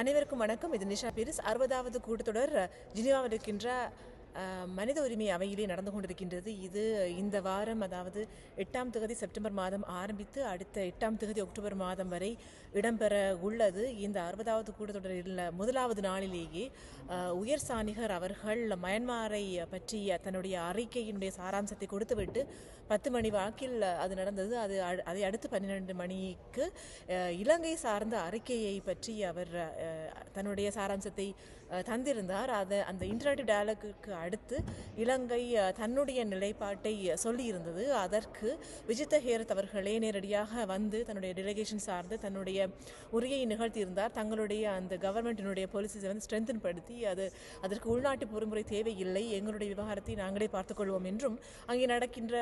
அனைவருக்கும் வணக்கம். இது நிஷா பீரிஸ். அறுபதாவது கூட்டத்தொடர் ஜினிவாவில் இருக்கின்ற மனித உரிமை அவையிலே நடந்து கொண்டிருக்கின்றது. இது இந்த வாரம் அதாவது எட்டாம் தேதி செப்டம்பர் மாதம் ஆரம்பித்து அடுத்த எட்டாம் தேதி அக்டோபர் மாதம் வரை இடம்பெற உள்ளது. இந்த அறுபதாவது கூட்டத்தொடரில் முதலாவது நாளிலேயே உயர் சாணிகர் அவர்கள் மயன்மாரை பற்றிய தன்னுடைய அறிக்கையினுடைய சாராம்சத்தை கொடுத்துவிட்டு பத்து மணி வாக்கில் அது நடந்தது. அது அதை அடுத்து பன்னிரெண்டு மணிக்கு இலங்கை சார்ந்த அறிக்கையை பற்றி அவர் தன்னுடைய சாராம்சத்தை தந்திருந்தார். அதை அந்த இன்டராக்டிவ் டயலாக்கு அடுத்து இலங்கை தன்னுடைய நிலைப்பாட்டை சொல்லியிருந்தது. அதற்கு விஜித்த ஹேரத் அவர்களே நேரடியாக வந்து தன்னுடைய டெலிகேஷன் சார்ந்து தன்னுடைய உரையை நிகழ்த்தியிருந்தார். தங்களுடைய அந்த கவர்மெண்டினுடைய பாலிசிஸை வந்து ஸ்ட்ரென்தன் படுத்தி அது அதற்கு உள்நாட்டு பொறுமுறை தேவையில்லை. எங்களுடைய விவகாரத்தை நாங்களே பார்த்துக்கொள்வோம் என்றும் அங்கே நடக்கின்ற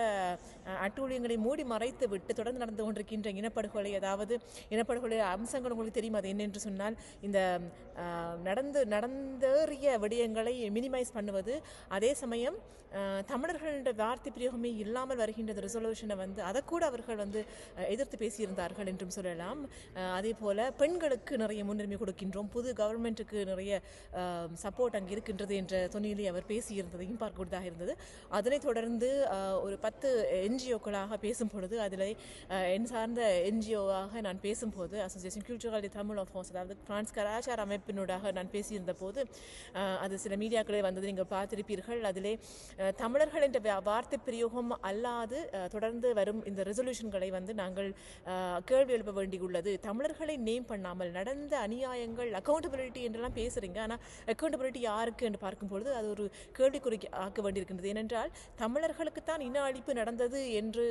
அட்டூழியங்களை மூடி மறைத்து விட்டு தொடர்ந்து நடந்து கொண்டிருக்கின்ற இனப்படுகொலை அதாவது இனப்படுகொலை அம்சங்கள் உங்களுக்கு தெரியும்? அது என்னென்று சொன்னால் இந்த நடந்து நடந்தேறிய விடயங்களை மினிமைஸ் பண்ணுவது அதே சமயம் தமிழர்களின் வார்த்தை பிரயோகமே இல்லாமல் வருகின்ற இந்த ரெசல்யூஷனை வந்து அதை கூட அவர்கள் வந்து எதிர்த்து பேசியிருந்தார்கள் என்றும் சொல்லலாம். அதே போல பெண்களுக்கு நிறைய முன்னுரிமை கொடுக்கின்றோம். புது கவர்மெண்ட்டுக்கு நிறைய சப்போர்ட் அங்கே இருக்கின்றது என்ற துணியிலே அவர் பேசியிருந்ததையும் பார்க்கக்கூடியதாக இருந்தது. அதனைத் தொடர்ந்து ஒரு பத்து என்ஜிஓக்களாக பேசும் பொழுது அதில் என் சார்ந்த என்ஜிஓவாக நான் பேசும்போது association cultural the Tamil of அதாவது பிரான்ஸ் கலாச்சார அமைப்பினூடாக நான் பேசியிருந்த போது அது சில மீடியாக்களே வந்தது நீங்கள் பார்த்திருப்பீர்கள் அதிலே தமிழர்கள் என்ற வார்த்தை பிரயோகம் அல்லாது தொடர்ந்து வரும் இந்த ரெசல்யூஷன்களை வந்து நாங்கள் கேள்வி எழுப்ப வேண்டியுள்ளது. தமிழர்களை நேம் பண்ணாமல் நடந்த அநியாயங்கள் அக்கௌண்டபிலிட்டி என்றெல்லாம் பேசுகிறீங்க ஆனால் அக்கௌண்டபிலிட்டி யாருக்கு என்று பார்க்கும்பொழுது அது ஒரு கேள்விக்குறி ஆக்க வேண்டியிருக்கின்றது. ஏனென்றால் தமிழர்களுக்குத்தான் இன அழிப்பு நடந்தது என்று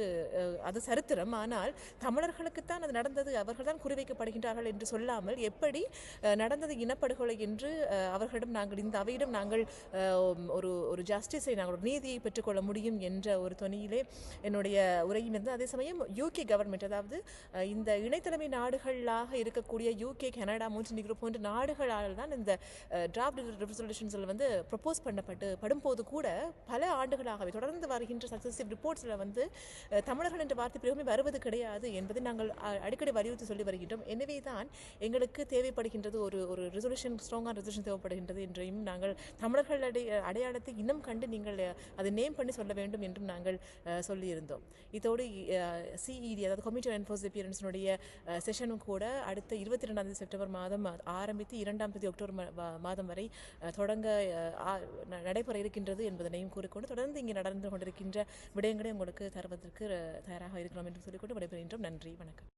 அது சரித்திரம். ஆனால் தமிழர்களுக்குத்தான் அது நடந்தது. அவர்கள் தான் குறிவைக்கப்படுகின்றார்கள் என்று சொல்லாமல் எப்படி நடந்தது இனப்படுகொலை என்று அவர்களிடம் நாங்கள் இந்த அவையிடம் நாங்கள் ஒரு ஒரு ஜஸ்டிஸை நாங்கள் ஒரு நீதியை பெற்றுக்கொள்ள முடியும் என்ற ஒரு துணியிலே என்னுடைய உரையும் இருந்தது அதே சமயம் யூகே கவர்மெண்ட் அதாவது இந்த இணைத்தலைமை நாடுகளாக இருக்கக்கூடிய யூகே கனடா மோன்டினிக்ரோ போன்ற நாடுகளால் தான் இந்த டிராஃப்ட் ரெசல்யூஷன்ஸில் வந்து ப்ரப்போஸ் பண்ணப்பட்டு படும்போது கூட பல ஆண்டுகளாகவே தொடர்ந்து வருகின்ற சக்சஸிவ் ரிப்போர்ட்ஸில் வந்து தமிழர்கள் என்ற வார்த்தை பிரயோகமே வருவது கிடையாது என்பதை நாங்கள் அடிக்கடி வலியுறுத்தி சொல்லி வருகின்றோம். எனவே தான் எங்களுக்கு தேவைப்படுகின்றது ஒரு ஒரு ரெசல்யூஷன் ஸ்ட்ராங்கான ரெசல்யூஷன் தேவைப்படுகின்றது என்றையும் நாங்கள் தமிழர்கள் அடைய அடையாளத்தை இன்னும் கண்டு நீங்கள் அதை நேம் பண்ணி சொல்ல வேண்டும் என்றும் நாங்கள் சொல்லியிருந்தோம். இதோடு சிஇடி அதாவது கமிட்டி என்ஃபோர்ஸ் அப்பியரன்ஸினுடைய செஷனும் கூட அடுத்த இருபத்தி ரெண்டாம் தேதி செப்டம்பர் மாதம் ஆரம்பித்து இரண்டாம் தேதி அக்டோபர் மா- மாதம் வரை தொடங்க நடைபெற இருக்கின்றது என்பதனையும் கூறிக்கொண்டு தொடர்ந்து இங்கே நடந்து கொண்டிருக்கின்ற விடயங்களை உங்களுக்கு தருவதற்கு தயாராக இருக்கிறோம் என்று சொல்லிக்கொண்டு விடைபெறுகின்றோம். நன்றி வணக்கம்.